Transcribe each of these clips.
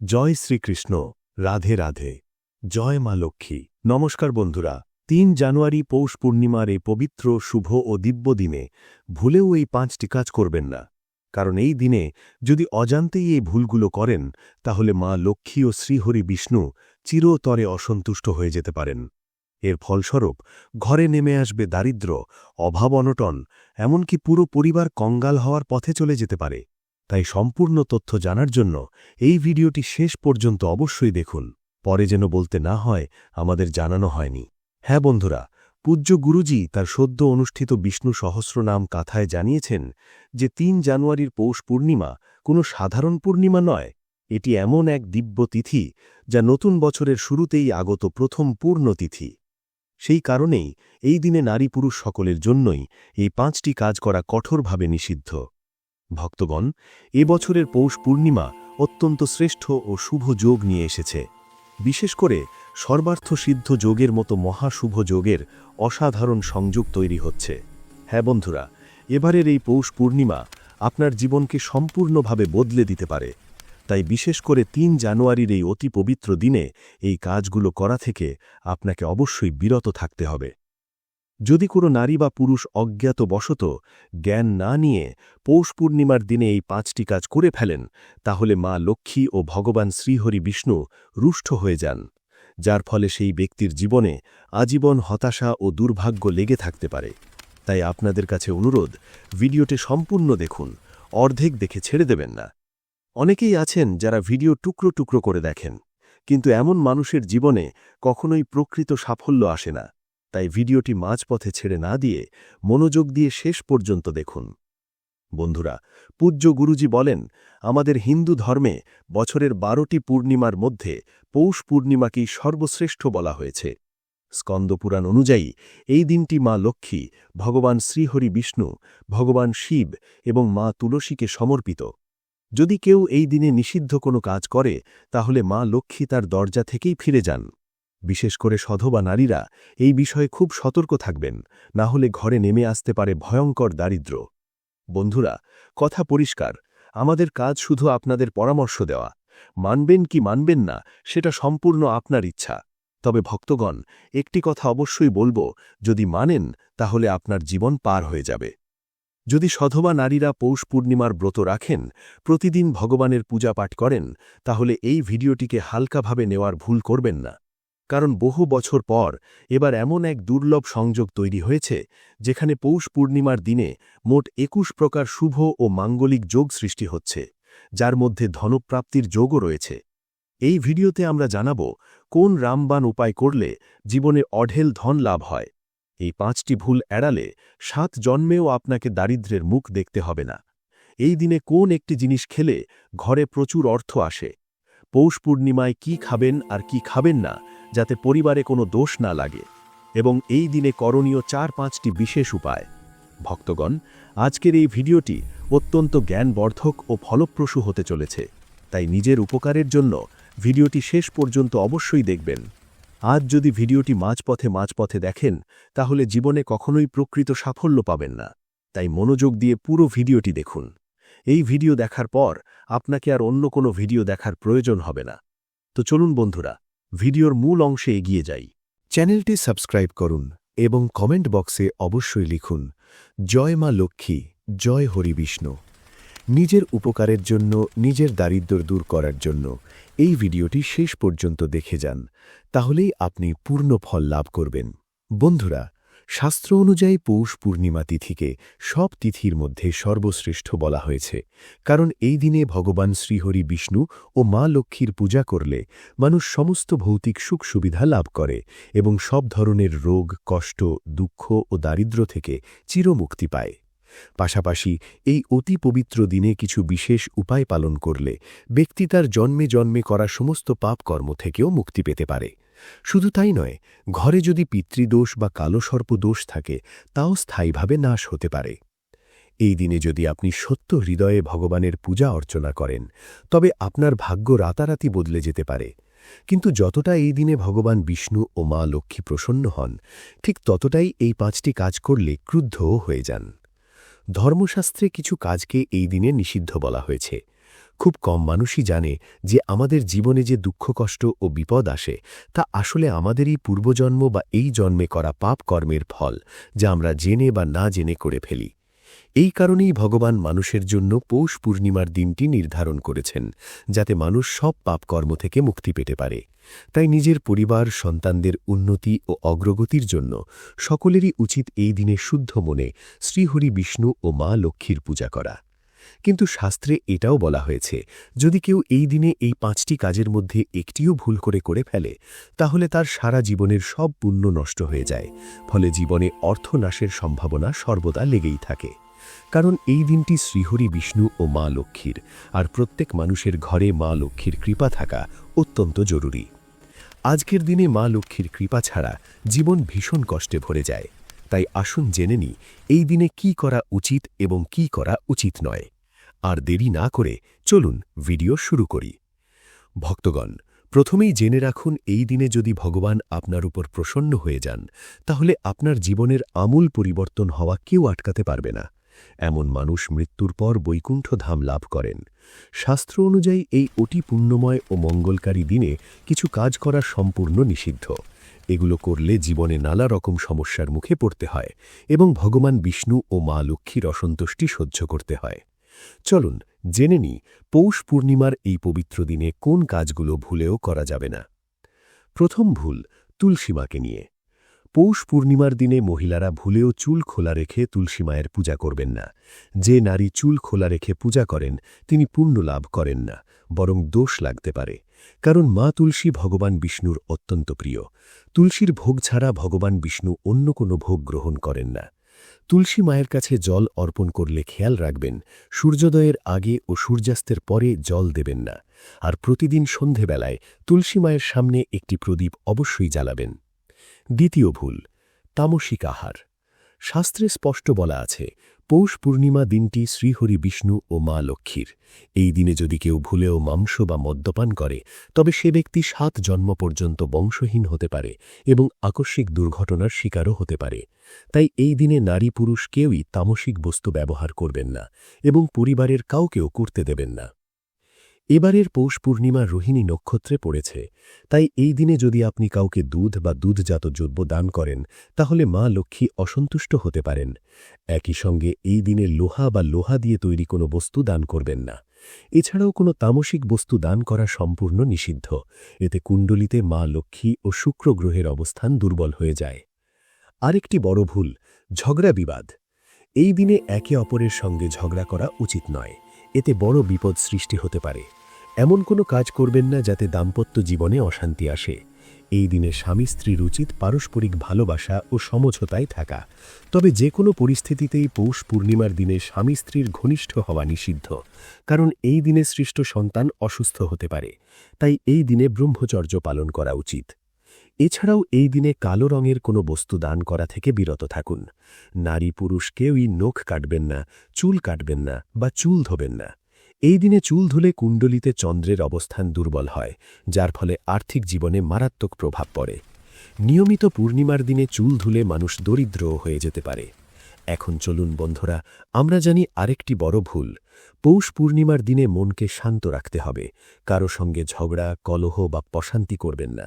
জয় শ্রীকৃষ্ণ, রাধে রাধে। জয় মা লক্ষ্মী। নমস্কার বন্ধুরা, তিন জানুয়ারি পৌষ পূর্ণিমার এই পবিত্র, শুভ ও দিব্য দিনে ভুলেও এই পাঁচটি কাজ করবেন না। কারণ এই দিনে যদি অজান্তেই এই ভুলগুলো করেন, তাহলে মা লক্ষ্মী ও শ্রীহরি বিষ্ণু চিরতরে অসন্তুষ্ট হয়ে যেতে পারেন। এর ফলস্বরূপ ঘরে নেমে আসবে দারিদ্র্য অভাব অনটন, এমনকি পুরো পরিবার কঙ্গাল হওয়ার পথে চলে যেতে পারে। তাই সম্পূর্ণ তথ্য জানার জন্য এই ভিডিওটি শেষ পর্যন্ত অবশ্যই দেখুন। পরে যেন বলতে না হয়, আমাদের জানানো হয়নি। হ্যাঁ বন্ধুরা, পূজ্য গুরুজি তার সদ্য অনুষ্ঠিত বিষ্ণু সহস্রনাম কাথায় জানিয়েছেন যে তিন জানুয়ারির পৌষ পূর্ণিমা কোনো সাধারণ পূর্ণিমা নয়। এটি এমন এক দিব্য তিথি যা নতুন বছরের শুরুতেই আগত প্রথম পূর্ণ তিথি। সেই কারণেই এই দিনে নারী পুরুষ সকলের জন্যই এই পাঁচটি কাজ করা কঠোরভাবে নিষিদ্ধ। ভক্তগণ, এ বছরের পৌষ পূর্ণিমা অত্যন্ত শ্রেষ্ঠ ও শুভ যোগ নিয়ে এসেছে। বিশেষ করে সর্বার্থ সিদ্ধ যোগের মতো মহাশুভ যোগের অসাধারণ সংযোগ তৈরি হচ্ছে। হ্যাঁ বন্ধুরা, এবারের এই পৌষ পূর্ণিমা আপনার জীবনকে সম্পূর্ণভাবে বদলে দিতে পারে। তাই বিশেষ করে তিন জানুয়ারির এই অতি পবিত্র দিনে এই কাজগুলো করা থেকে আপনাকে অবশ্যই বিরত থাকতে হবে। যদি কোনো নারী বা পুরুষ অজ্ঞাত অজ্ঞাতবশত জ্ঞান না নিয়ে পৌষ পূর্ণিমার দিনে এই পাঁচটি কাজ করে ফেলেন, তাহলে মা লক্ষ্মী ও ভগবান শ্রীহরি বিষ্ণু রুষ্ট হয়ে যান, যার ফলে সেই ব্যক্তির জীবনে আজীবন হতাশা ও দুর্ভাগ্য লেগে থাকতে পারে। তাই আপনাদের কাছে অনুরোধ, ভিডিওটি সম্পূর্ণ দেখুন, অর্ধেক দেখে ছেড়ে দেবেন না। অনেকেই আছেন যারা ভিডিও টুকরো টুকরো করে দেখেন, কিন্তু এমন মানুষের জীবনে কখনোই প্রকৃত সাফল্য আসে না। তাই ভিডিওটি মাঝপথে ছেড়ে না দিয়ে মনোযোগ দিয়ে শেষ পর্যন্ত দেখুন। বন্ধুরা, পূজ্য গুরুজি বলেন, আমাদের হিন্দু ধর্মে বছরের বারোটি পূর্ণিমার মধ্যে পৌষ পূর্ণিমাকেই সর্বশ্রেষ্ঠ বলা হয়েছে। স্কন্দপুরাণ অনুযায়ী এই দিনটি মা লক্ষ্মী, ভগবান শ্রীহরি বিষ্ণু, ভগবান শিব এবং মা তুলসীকে সমর্পিত। যদি কেউ এই দিনে নিষিদ্ধ কোনো কাজ করে, তাহলে মা লক্ষ্মী তার দরজা থেকেই ফিরে যান। বিশেষ করে সধবা নারীরা এই বিষয়ে খুব সতর্ক থাকবেন, না হলে ঘরে নেমে আসতে পারে ভয়ঙ্কর দারিদ্র বন্ধুরা, কথা পরিষ্কার, আমাদের কাজ শুধু আপনাদের পরামর্শ দেওয়া। মানবেন কি মানবেন না, সেটা সম্পূর্ণ আপনার ইচ্ছা। তবে ভক্তগণ, একটি কথা অবশ্যই বলব, যদি মানেন, তাহলে আপনার জীবন পার হয়ে যাবে। যদি সধবা নারীরা পৌষ পূর্ণিমার ব্রত রাখেন, প্রতিদিন ভগবানের পূজা পাঠ করেন, তাহলে এই ভিডিওটিকে হালকাভাবে নেওয়ার ভুল করবেন না। কারণ বহু বছর পর এবার এমন এক দুর্লভ সংযোগ তৈরি হয়েছে, যেখানে পৌষ পূর্ণিমার দিনে মোট একুশ প্রকার শুভ ও মাঙ্গলিক যোগ সৃষ্টি হচ্ছে, যার মধ্যে ধনপ্রাপ্তির যোগও রয়েছে। এই ভিডিওতে আমরা জানাব কোন রামবান উপায় করলে জীবনে অঢেল ধন লাভ হয়। এই পাঁচটি ভুল এড়ালে সাত জন্মেও আপনাকে দারিদ্রের মুখ দেখতে হবে না। এই দিনে কোন একটি জিনিস খেলে ঘরে প্রচুর অর্থ আসে পৌষ পূর্ণিমায় কি খাবেন আর কি খাবেন না, যাতে পরিবারে কোনো দোষ না লাগে। এবং এই দিনে করণীয় চার পাঁচটি বিশেষ উপায়। ভক্তগণ, আজকের এই ভিডিওটি অত্যন্ত জ্ঞানবর্ধক ও ফলপ্রসূ হতে চলেছে। তাই নিজের উপকারের জন্য ভিডিওটি শেষ পর্যন্ত অবশ্যই দেখবেন। আজ যদি ভিডিওটি মাঝপথে মাঝপথে দেখেন, তাহলে জীবনে কখনোই প্রকৃত সাফল্য পাবেন না। তাই মনোযোগ দিয়ে পুরো ভিডিওটি দেখুন। এই ভিডিও দেখার পর আপনাকে আর অন্য কোনো ভিডিও দেখার প্রয়োজন হবে না। তো চলুন বন্ধুরা, ভিডিওর মূল অংশে এগিয়ে যাই। চ্যানেলটি সাবস্ক্রাইব করুন এবং কমেন্ট বক্সে অবশ্যই লিখুন, জয় মা লক্ষ্মী, জয় হরি বিষ্ণু। নিজের উপকারের জন্য, নিজের দারিদ্র দূর করার জন্য এই ভিডিওটি শেষ পর্যন্ত দেখে যান, তাহলেই আপনি পূর্ণ ফল লাভ করবেন। বন্ধুরা শাস্ত্র অনুযায়ী পৌষ পূর্ণিমা তিথিকে সব তিথির মধ্যে সর্বশ্রেষ্ঠ বলা হয়েছে, কারণ এই দিনে ভগবান শ্রীহরি বিষ্ণু ও মা লক্ষ্মীর পূজা করলে মানুষ সমস্ত ভৌতিক সুখ সুবিধা লাভ করে এবং সব ধরনের রোগ, কষ্ট, দুঃখ ও দারিদ্র থেকে চিরমুক্তি পায়। পাশাপাশি এই অতি পবিত্র দিনে কিছু বিশেষ উপায় পালন করলে ব্যক্তি তার জন্মে জন্মে করা সমস্ত পাপকর্ম থেকেও মুক্তি পেতে পারে। শুধু তাই নয়, ঘরে যদি পিতৃদোষ বা কালো সর্পদোষ থাকে, তাও স্থায়ীভাবে নাশ হতে পারে। এই দিনে যদি আপনি সত্য হৃদয়ে ভগবানের পূজা অর্চনা করেন, তবে আপনার ভাগ্য রাতারাতি বদলে যেতে পারে। কিন্তু যতটা এই দিনে ভগবান বিষ্ণু ও মা লক্ষ্মী প্রসন্ন হন, ঠিক ততটাই এই পাঁচটি কাজ করলে ক্রুদ্ধও হয়ে যান। ধর্মশাস্ত্রে কিছু কাজকে এই দিনে নিষিদ্ধ বলা হয়েছে। খুব কম মানুষই জানে যে আমাদের জীবনে যে দুঃখ, কষ্ট ও বিপদ আসে, তা আসলে আমাদেরই পূর্বজন্ম বা এই জন্মে করা পাপ কর্মের ফল, যা আমরা জেনে বা না জেনে করে ফেলি। এই কারণেই ভগবান মানুষের জন্য পৌষ পূর্ণিমার দিনটি নির্ধারণ করেছেন, যাতে মানুষ সব পাপকর্ম থেকে মুক্তি পেতে পারে। তাই নিজের পরিবার, সন্তানদের উন্নতি ও অগ্রগতির জন্য সকলেরই উচিত এই দিনে শুদ্ধ মনে শ্রীহরি বিষ্ণু ও মা লক্ষ্মীর পূজা করা। কিন্তু শাস্ত্রে এটাও বলা হয়েছে, যদি কেউ এই দিনে এই পাঁচটি কাজের মধ্যে একটিও ভুল করে করে ফেলে, তাহলে তার সারা জীবনের সব পুণ্য নষ্ট হয়ে যায়, ফলে জীবনে অর্থনাশের সম্ভাবনা সর্বদা লেগেই থাকে। কারণ এই দিনটি শ্রীহরি বিষ্ণু ও মা লক্ষ্মীর, আর প্রত্যেক মানুষের ঘরে মা লক্ষ্মীর কৃপা থাকা অত্যন্ত জরুরি। আজকের দিনে মা লক্ষ্মীর কৃপা ছাড়া জীবন ভীষণ কষ্টে ভরে যায়, তাই আসুন জেনে নি এই দিনে কি করা উচিত এবং কি করা উচিত নয়। আর দেরি না করে চলুন ভিডিও শুরু করি। ভক্তগণ, প্রথমেই জেনে রাখুন এই দিনে যদি ভগবান আপনার উপর প্রসন্ন হয়ে যান, তাহলে আপনার জীবনের আমূল পরিবর্তন হওয়া কেউ আটকাতে পারবে না। এমন মানুষ মৃত্যুর পর বৈকুণ্ঠ ধাম লাভ করেন। শাস্ত্র অনুযায়ী এই অতি পুণ্যময় ও মঙ্গলকারী দিনে কিছু কাজ করা সম্পূর্ণ নিষিদ্ধ। এগুলো করলে জীবনে নানা রকম সমস্যার মুখে পড়তে হয় এবং ভগবান বিষ্ণু ও মা লক্ষ্মীর অসন্তুষ্টি সহ্য করতে হয়। চলুন জেনে নি পৌষ পূর্ণিমার এই পবিত্র দিনে কোন কাজগুলো ভুলেও করা যাবে না। প্রথম ভুল, তুলসীমাকে নিয়ে। পৌষ পূর্ণিমার দিনে মহিলারা ভুলেও চুল খোলা রেখে তুলসী মায়ের পূজা করবেন না। যে নারী চুল খোলা রেখে পূজা করেন, তিনি পুণ্য লাভ করেন না, বরং দোষ লাগতে পারে। কারণ মা তুলসী ভগবান বিষ্ণুর অত্যন্ত প্রিয়। তুলসীর ভোগ ছাড়া ভগবান বিষ্ণু অন্য কোনো ভোগ গ্রহণ করেন না। তুলসী মায়ের কাছে জল অর্পণ করলে খেয়াল রাখবেন, সূর্যোদয়ের আগে ও সূর্যাস্তের পরে জল দেবেন না। আর প্রতিদিন সন্ধেবেলায় তুলসী মায়ের সামনে একটি প্রদীপ অবশ্যই জ্বালাবেন। দ্বিতীয় ভুল, তামসিক আহার। শাস্ত্রে স্পষ্ট বলা আছে পৌষ পূর্ণিমা দিনটি শ্রীহরি বিষ্ণু ও মা লক্ষ্মীর। এই দিনে যদি কেউ ভুলেও মাংস বা মদ্যপান করে, তবে সে ব্যক্তি সাত জন্ম পর্যন্ত বংশহীন হতে পারে এবং আকস্মিক দুর্ঘটনার শিকারও হতে পারে। তাই এই দিনে নারী পুরুষ কেউই তামসিক বস্তু ব্যবহার করবেন না এবং পরিবারের কাউকেও করতে দেবেন না। এবারের পৌষ পূর্ণিমা রোহিণী নক্ষত্রে পড়েছে, তাই এই দিনে যদি আপনি কাউকে দুধ বা দুধজাত দ্রব্য দান করেন, তাহলে মা লক্ষ্মী অসন্তুষ্ট হতে পারেন। একই সঙ্গে এই দিনে লোহা বা লোহা দিয়ে তৈরি কোনো বস্তু দান করবেন না। এছাড়াও কোনো তামসিক বস্তু দান করা সম্পূর্ণ নিষিদ্ধ। এতে কুণ্ডলিতে মা লক্ষ্মী ও শুক্র গ্রহের অবস্থান দুর্বল হয়ে যায়। আরেকটি বড় ভুল, ঝগড়া বিবাদ। এই দিনে একে অপরের সঙ্গে ঝগড়া করা উচিত নয়। এতে বড় বিপদ সৃষ্টি হতে পারে। এমন কোনো কাজ করবেন না যাতে দাম্পত্য জীবনে অশান্তি আসে। এই দিনে স্বামী স্ত্রীর উচিত পারস্পরিক ভালোবাসা ও সমঝোতায় থাকা। তবে যে কোনো পরিস্থিতিতেই পৌষ পূর্ণিমার দিনে স্বামী স্ত্রীর ঘনিষ্ঠ হওয়া নিষিদ্ধ। কারণ এই দিনে সৃষ্ট সন্তান অসুস্থ হতে পারে। তাই এই দিনে ব্রহ্মচর্য পালন করা উচিত। এছাড়াও এই দিনে কালো রঙের কোনো বস্তু দান করা থেকে বিরত থাকুন। নারী পুরুষ কেউই নখ কাটবেন না, চুল কাটবেন না বা চুল ধোবেন না। এই দিনে চুল ধুলে কুণ্ডলিতে চন্দ্রের অবস্থান দুর্বল হয়, যার ফলে আর্থিক জীবনে মারাত্মক প্রভাব পড়ে। নিয়মিত পূর্ণিমার দিনে চুল ধুলে মানুষ দরিদ্র হয়ে যেতে পারে। এখন চলুন বন্ধুরা, আমরা জানি আরেকটি বড় ভুল। পৌষ পূর্ণিমার দিনে মনকে শান্ত রাখতে হবে। কারও সঙ্গে ঝগড়া, কলহ বা প্রশান্তি করবেন না।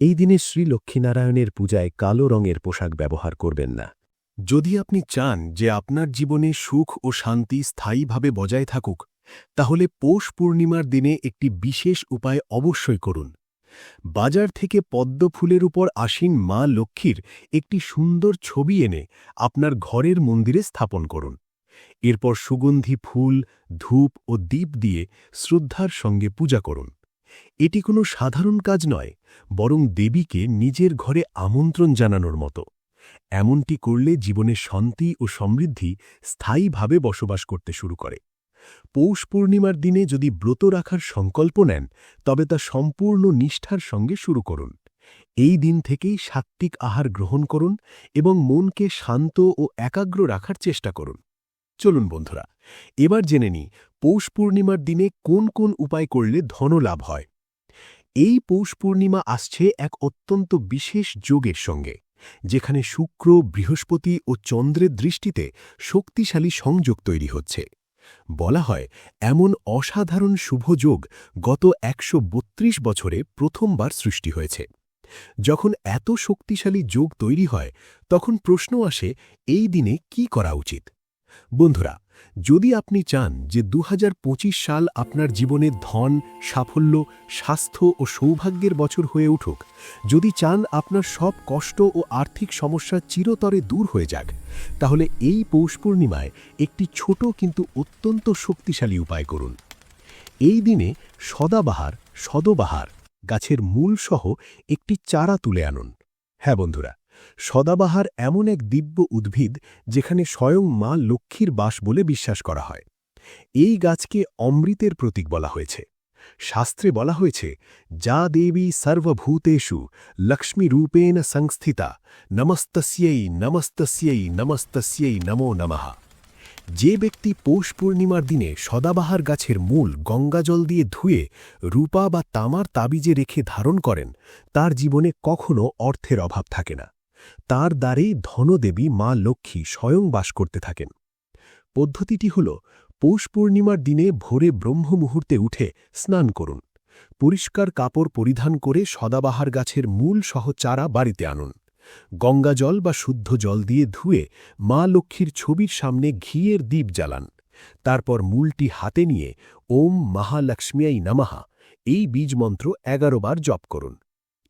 এই দিনে শ্রী লক্ষ্মীনারায়ণের পূজায় কালো রঙের পোশাক ব্যবহার করবেন না। যদি আপনি চান যে আপনার জীবনে সুখ ও শান্তি স্থায়ীভাবে বজায় থাকুক তাহলে পৌষ পূর্ণিমার দিনে একটি বিশেষ উপায় অবশ্যই করুন। বাজার থেকে পদ্ম ফুলের উপর আসীন মা লক্ষ্মীর একটি সুন্দর ছবি এনে আপনার ঘরের মন্দিরে স্থাপন করুন। এরপর সুগন্ধি ফুল, ধূপ ও দ্বীপ দিয়ে শ্রদ্ধার সঙ্গে পূজা করুন। এটি কোনো সাধারণ কাজ নয়, বরং দেবীকে নিজের ঘরে আমন্ত্রণ জানানোর মতো। এমনটি করলে জীবনে শান্তি ও সমৃদ্ধি স্থায়ীভাবে বসবাস করতে শুরু করে। পৌষ পূর্ণিমার দিনে যদি ব্রত রাখার সংকল্প নেন, তবে তা সম্পূর্ণ নিষ্ঠার সঙ্গে শুরু করুন। এই দিন থেকেই সাত্ত্বিক আহার গ্রহণ করুন এবং মনকে শান্ত ও একাগ্র রাখার চেষ্টা করুন। চলুন বন্ধুরা, এবার জেনে নি পৌষ পূর্ণিমার দিনে কোন কোন উপায় করলে ধনলাভ হয়। এই পৌষ পূর্ণিমা আসছে এক অত্যন্ত বিশেষ যোগের সঙ্গে, যেখানে শুক্র, বৃহস্পতি ও চন্দ্রের দৃষ্টিতে শক্তিশালী সংযোগ তৈরি হচ্ছে। বলা হয়, এমন অসাধারণ শুভযোগ গত একশ বত্রিশ বছরে প্রথমবার সৃষ্টি হয়েছে। যখন এত শক্তিশালী যোগ তৈরি হয়, তখন প্রশ্ন আসে, এই দিনে কি করা উচিত? বন্ধুরা যদি আপনি চান যে দু হাজার পঁচিশ সাল আপনার জীবনে ধন, সাফল্য, স্বাস্থ্য ও সৌভাগ্যের বছর হয়ে উঠুক, যদি চান আপনার সব কষ্ট ও আর্থিক সমস্যা চিরতরে দূর হয়ে যাক, তাহলে এই পৌষ পূর্ণিমায় একটি ছোট কিন্তু অত্যন্ত শক্তিশালী উপায় করুন। এই দিনে সদাবাহার, সদবাহার গাছের মূল সহ একটি চারা তুলে আনুন। হ্যাঁ বন্ধুরা সদাবাহার এমন এক দিব্য উদ্ভিদ যেখানে স্বয়ং মা লক্ষ্মীর বাস বলে বিশ্বাস করা হয়। এই গাছকে অমৃতের প্রতীক বলা হয়েছে। শাস্ত্রে বলা হয়েছে, যা দেবী সর্বভূতেষু লক্ষ্মীরূপেণ সংস্থিতা নমস্তস্যই নমস্তস্যই নমস্তস্যই নমো নমঃ। যে ব্যক্তি পৌষ পূর্ণিমার দিনে সদাবাহার গাছের মূল গঙ্গাজল দিয়ে ধুয়ে রূপা বা তামার তাবিজে রেখে ধারণ করেন, তার জীবনে কখনো অর্থের অভাব থাকে না। তার দ্বারে ধনদেবী মা লক্ষ্মী স্বয়ং বাস করতে থাকেন। পদ্ধতিটি হল, পৌষ পূর্ণিমার দিনে ভোরে ব্রহ্ম মুহূর্তে উঠে স্নান করুন, পরিষ্কার কাপড় পরিধান করে সদাবাহার গাছের মূল সহ চারা বাড়িতে আনুন গঙ্গাজল বা শুদ্ধ জল দিয়ে ধুয়ে মা লক্ষ্মীর ছবির সামনে ঘিয়ের দ্বীপ জ্বালান, তারপর মূলটি হাতে নিয়ে ওম মহালক্ষ্মিয়াই নামাহা এই বীজমন্ত্র এগারো বার জপ করুন।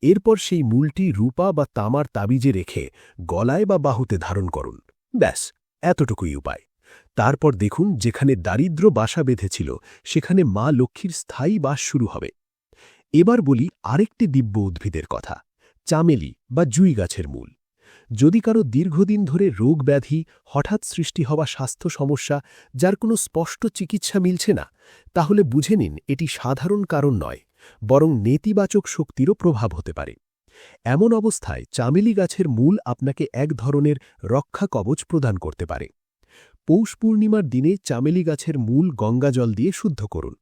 এরপর সেই মূলটি রূপা বা তামার তাবিজে রেখে গলায় বা বাহুতে ধারণ করুন। ব্যাস, এতটুকুই উপায়। তারপর দেখুন যেখানে দারিদ্র বাসা বেঁধেছিল, সেখানে মা লক্ষ্মীর স্থায়ী বাস শুরু হবে। এবার বলি আরেকটি দিব্য উদ্ভিদের কথা, চামেলি বা জুই গাছের মূল। যদি কারও দীর্ঘদিন ধরে রোগ ব্যাধি, হঠাৎ সৃষ্টি হওয়া স্বাস্থ্য সমস্যা, যার কোনো স্পষ্ট চিকিৎসা মিলছে না, তাহলে বুঝে নিন এটি সাধারণ কারণ নয়। বরং নেতিবাচক শক্তিরও প্রভাব হতে পারে। এমন অবস্থায় চামেলি গাছের মূল আপনাকে এক ধরনের রক্ষা কবচ প্রদান করতে পারে। পৌষ পূর্ণিমার দিনে চামেলি গাছের মূল গঙ্গাজল দিয়ে শুদ্ধ করুন।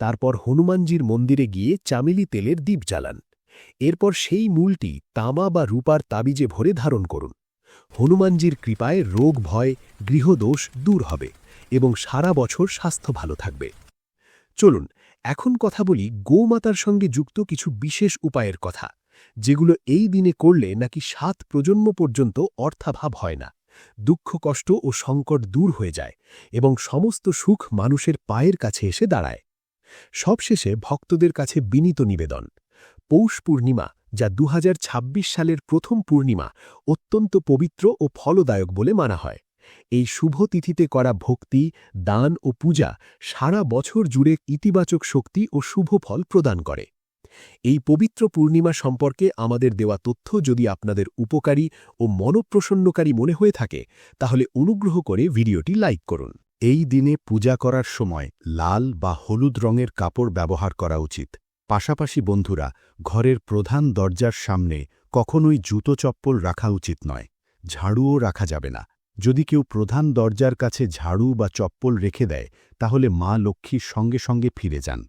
তারপর হনুমানজির মন্দিরে গিয়ে চামেলি তেলের দ্বীপ জ্বালান। এরপর সেই মূলটি তামা বা রূপার তাবিজে ভরে ধারণ করুন। হনুমানজির কৃপায় রোগ, ভয়, গৃহদোষ দূর হবে এবং সারা বছর স্বাস্থ্য ভালো থাকবে। চলুন এখন কথা বলি গোমাতার সঙ্গে যুক্ত কিছু বিশেষ উপায়ের কথা, যেগুলো এই দিনে করলে নাকি সাত প্রজন্ম পর্যন্ত অর্থাভাব হয় না, দুঃখ, কষ্ট ও সংকট দূর হয়ে যায় এবং সমস্ত সুখ মানুষের পায়ের কাছে এসে দাঁড়ায়। সবশেষে ভক্তদের কাছে বিনীত নিবেদন, পৌষ পূর্ণিমা, যা দু হাজার ছাব্বিশ সালের প্রথম পূর্ণিমা, অত্যন্ত পবিত্র ও ফলদায়ক বলে মানা হয়। এই শুভ তিথিতে করা ভক্তি, দান ও পূজা সারা বছর জুড়ে ইতিবাচক শক্তি ও শুভ ফল প্রদান করে। এই পবিত্র পূর্ণিমা সম্পর্কে আমাদের দেওয়া তথ্য যদি আপনাদের উপকারী ও মনপ্রসন্নকারী মনে হয়ে থাকে, তাহলে অনুগ্রহ করে ভিডিওটি লাইক করুন। এই দিনে পূজা করার সময় লাল বা হলুদ রঙের কাপড় ব্যবহার করা উচিত। পাশাপাশি বন্ধুরা, ঘরের প্রধান দরজার সামনে কখনোই জুতো চপ্পল রাখা উচিত নয়। ঝাড়ুও রাখা যাবে না। যদি কেউ প্রধান দরজার কাছে ঝাড়ু বা চপ্পল রেখে দেয়, তাহলে মা লক্ষ্মীর সঙ্গে সঙ্গে ফিরে যান।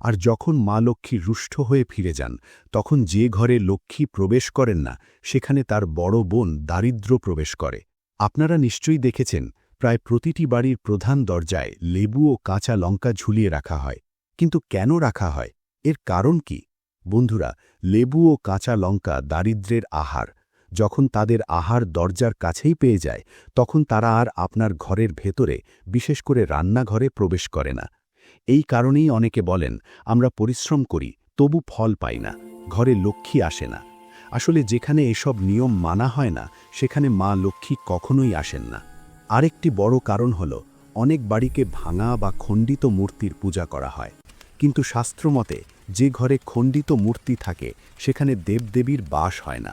আর যখন মা লক্ষ্মী রুষ্ট হয়ে ফিরে যান, তখন যে ঘরে লক্ষ্মী প্রবেশ করেন না, সেখানে তার বড় বোন দারিদ্র প্রবেশ করে। আপনারা নিশ্চয়ই দেখেছেন, প্রায় প্রতিটি বাড়ির প্রধান দরজায় লেবু ও কাঁচা লঙ্কা ঝুলিয়ে রাখা হয়। কিন্তু কেন রাখা হয়? এর কারণ কি? বন্ধুরা, লেবু ও কাঁচা লঙ্কা দারিদ্রের আহার। যখন তাদের আহার দরজার কাছেই পেয়ে যায়, তখন তারা আর আপনার ঘরের ভেতরে, বিশেষ করে রান্নাঘরে প্রবেশ করে না। এই কারণেই অনেকে বলেন, আমরা পরিশ্রম করি, তবু ফল পাই না, ঘরে লক্ষ্মী আসে না। আসলে যেখানে এসব নিয়ম মানা হয় না, সেখানে মা লক্ষ্মী কখনোই আসেন না। আরেকটি বড় কারণ হল, অনেক বাড়িকে ভাঙা বা খণ্ডিত মূর্তির পূজা করা হয়। কিন্তু শাস্ত্রমতে যে ঘরে খণ্ডিত মূর্তি থাকে, সেখানে দেবদেবীর বাস হয় না।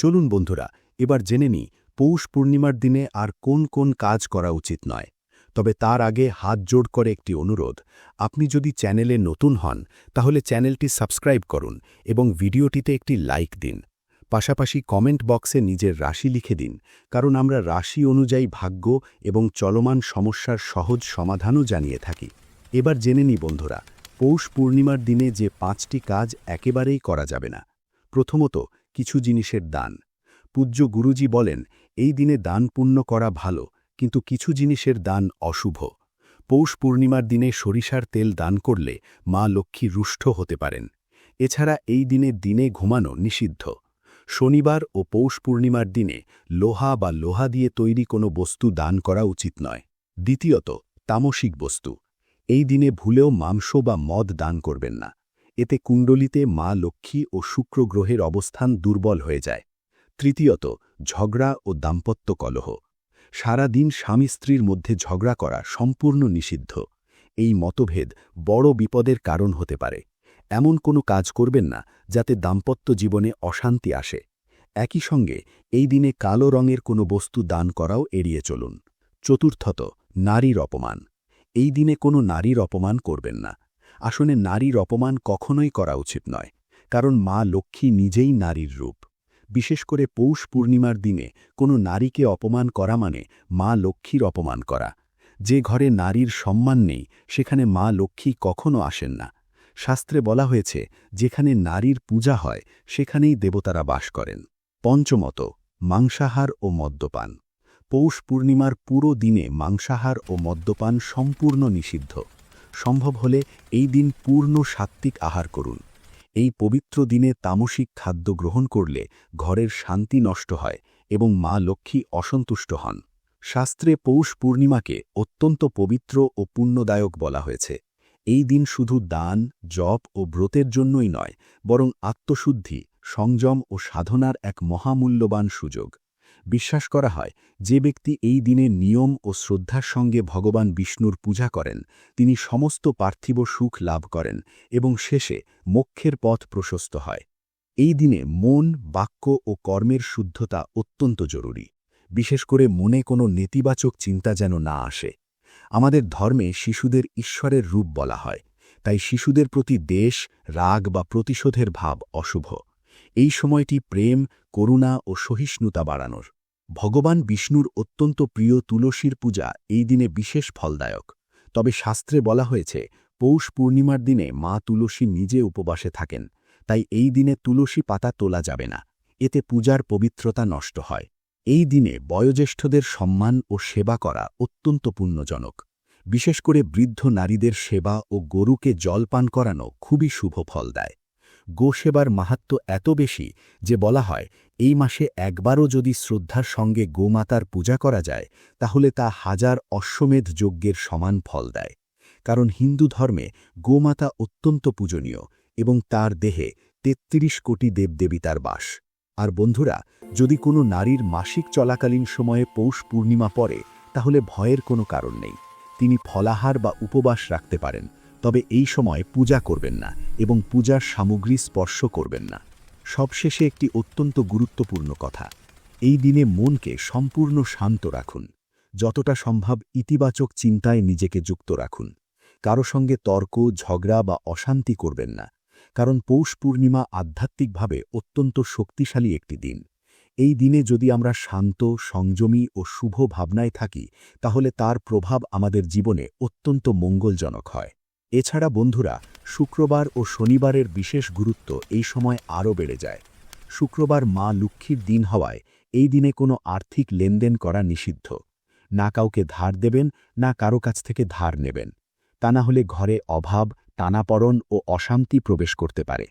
চলুন বন্ধুরা, এবার জেনে নি পৌষ পূর্ণিমার দিনে আর কোন কোন কাজ করা উচিত নয়। তবে তার আগে হাত জোড় করে একটি অনুরোধ, আপনি যদি চ্যানেলে নতুন হন, তাহলে চ্যানেলটি সাবস্ক্রাইব করুন এবং ভিডিওটিতে একটি লাইক দিন। পাশাপাশি কমেন্ট বক্সে নিজের রাশি লিখে দিন, কারণ আমরা রাশি অনুযায়ী ভাগ্য এবং চলমান সমস্যার সহজ সমাধানও জানিয়ে থাকি। এবার জেনে নি বন্ধুরা, পৌষ পূর্ণিমার দিনে যে পাঁচটি কাজ একেবারেই করা যাবে না। প্রথমত কিছু জিনিসের দান। পূজ্য গুরুজি বলেন, এই দিনে দান পুণ্য করা ভালো, কিন্তু কিছু জিনিসের দান অশুভ। পৌষ পূর্ণিমার দিনে সরিষার তেল দান করলে মা লক্ষ্মী রুষ্ট হতে পারেন। এছাড়া এই দিনে দিনে ঘুমানো নিষিদ্ধ। শনিবার ও পৌষ পূর্ণিমার দিনে লোহা বা লোহা দিয়ে তৈরি কোনো বস্তু দান করা উচিত নয়। দ্বিতীয়ত, তামসিক বস্তু। এই দিনে ভুলেও মাংস বা মদ দান করবেন না। এতে কুণ্ডলিতে মা লক্ষ্মী ও শুক্র গ্রহের অবস্থান দুর্বল হয়ে যায়। তৃতীয়ত, ঝগড়া ও দাম্পত্য কলহ। সারা দিন স্বামী স্ত্রীর মধ্যে ঝগড়া করা সম্পূর্ণ নিষিদ্ধ। এই মতভেদ বড় বিপদের কারণ হতে পারে। এমন কোনো কাজ করবেন না যাতে দাম্পত্য জীবনে অশান্তি আসে। একই সঙ্গে এই দিনে কালো রঙের কোনো বস্তু দান করাও এড়িয়ে চলুন। চতুর্থত, নারীর অপমান। এই দিনে কোনো নারীর অপমান করবেন না। আসলে নারীর অপমান কখনোই করা উচিত নয়, কারণ মা লক্ষ্মী নিজেই নারীর রূপ। বিশেষ করে পৌষ পূর্ণিমার দিনে কোনো নারীকে অপমান করা মানে মা লক্ষ্মীর অপমান করা। যে ঘরে নারীর সম্মান নেই, সেখানে মা লক্ষ্মী কখনো আসেন না। শাস্ত্রে বলা হয়েছে, যেখানে নারীর পূজা হয়, সেখানেই দেবতারা বাস করেন। পঞ্চমত, মাংসাহার ও মদ্যপান। পৌষ পূর্ণিমার পুরো দিনে মাংসাহার ও মদ্যপান সম্পূর্ণ নিষিদ্ধ। সম্ভব হলে এই দিন পূর্ণ সাত্ত্বিক আহার করুন। এই পবিত্র দিনে তামসিক খাদ্য গ্রহণ করলে ঘরের শান্তি নষ্ট হয় এবং মা লক্ষ্মী অসন্তুষ্ট হন। শাস্ত্রে পৌষ পূর্ণিমাকে অত্যন্ত পবিত্র ও পুণ্যদায়ক বলা হয়েছে। এই দিন শুধু দান, জপ ও ব্রতের জন্যই নয়, বরং আত্মশুদ্ধি, সংযম ও সাধনার এক মহামূল্যবান সুযোগ। বিশ্বাস করা হয়, যে ব্যক্তি এই দিনে নিয়ম ও শ্রদ্ধার সঙ্গে ভগবান বিষ্ণুর পূজা করেন, তিনি সমস্ত পার্থিব সুখ লাভ করেন এবং শেষে মোক্ষের পথ প্রশস্ত হয়। এই দিনে মন, বাক্য ও কর্মের শুদ্ধতা অত্যন্ত জরুরি। বিশেষ করে মনে কোনো নেতিবাচক চিন্তা যেন না আসে। আমাদের ধর্মে শিশুদের ঈশ্বরের রূপ বলা হয়, তাই শিশুদের প্রতি দেশ, রাগ বা প্রতিশোধের ভাব অশুভ। এই সময়টি প্রেম, করুণা ও সহিষ্ণুতা বাড়ানোর। ভগবান বিষ্ণুর অত্যন্ত প্রিয় তুলসীর পূজা এই দিনে বিশেষ ফলদায়ক। তবে শাস্ত্রে বলা হয়েছে, পৌষ পূর্ণিমার দিনে মা তুলসী নিজে উপবাসে থাকেন, তাই এই দিনে তুলসী পাতা তোলা যাবে না। এতে পূজার পবিত্রতা নষ্ট হয়। এই দিনে বয়োজ্যেষ্ঠদের সম্মান ও সেবা করা অত্যন্ত পুণ্যজনক। বিশেষ করে বৃদ্ধ নারীদের সেবা ও গরুকে জল পান করানো খুবই শুভ ফল দেয়। গোসেবার মাহাত্ম এত বেশি যে বলা হয়, এই মাসে একবারও যদি শ্রদ্ধার সঙ্গে গোমাতার পূজা করা যায়, তাহলে তা হাজার অশ্বমেধ যজ্ঞের সমান ফল দেয়। কারণ হিন্দু ধর্মে গোমাতা অত্যন্ত পূজনীয় এবং তার দেহে তেত্রিশ কোটি দেবদেবিতার বাস। আর বন্ধুরা, যদি কোনো নারীর মাসিক চলাকালীন সময়ে পৌষ পূর্ণিমা পড়ে, তাহলে ভয়ের কোনো কারণ নেই। তিনি ফলাহার বা উপবাস রাখতে পারেন। তবে এই সময় পূজা করবেন না এবং পূজার সামগ্রী স্পর্শ করবেন না। সবশেষে একটি অত্যন্ত গুরুত্বপূর্ণ কথা। এই দিনে মনকে সম্পূর্ণ শান্ত রাখুন। যতটা সম্ভব ইতিবাচক চিন্তায় নিজেকে যুক্ত রাখুন। কারও সঙ্গে তর্ক, ঝগড়া বা অশান্তি করবেন না। কারণ পৌষ পূর্ণিমা আধ্যাত্মিকভাবে অত্যন্ত শক্তিশালী একটি দিন। এই দিনে যদি আমরা শান্ত, সংযমী ও শুভ ভাবনায় থাকি, তাহলে তার প্রভাব আমাদের জীবনে অত্যন্ত মঙ্গলজনক হয়। এছাড়া বন্ধুরা, শুক্রবার ও শনিবারের বিশেষ গুরুত্ব এই সময় আরও বেড়ে যায়। শুক্রবার মা লক্ষ্মীর দিন হওয়ায় এই দিনে কোনো আর্থিক লেনদেন করা নিষিদ্ধ। না কাউকে ধার দেবেন, না কারও কাছ থেকে ধার নেবেন। তা না হলে ঘরে অভাব, টানাপড়ন ও অশান্তি প্রবেশ করতে পারে।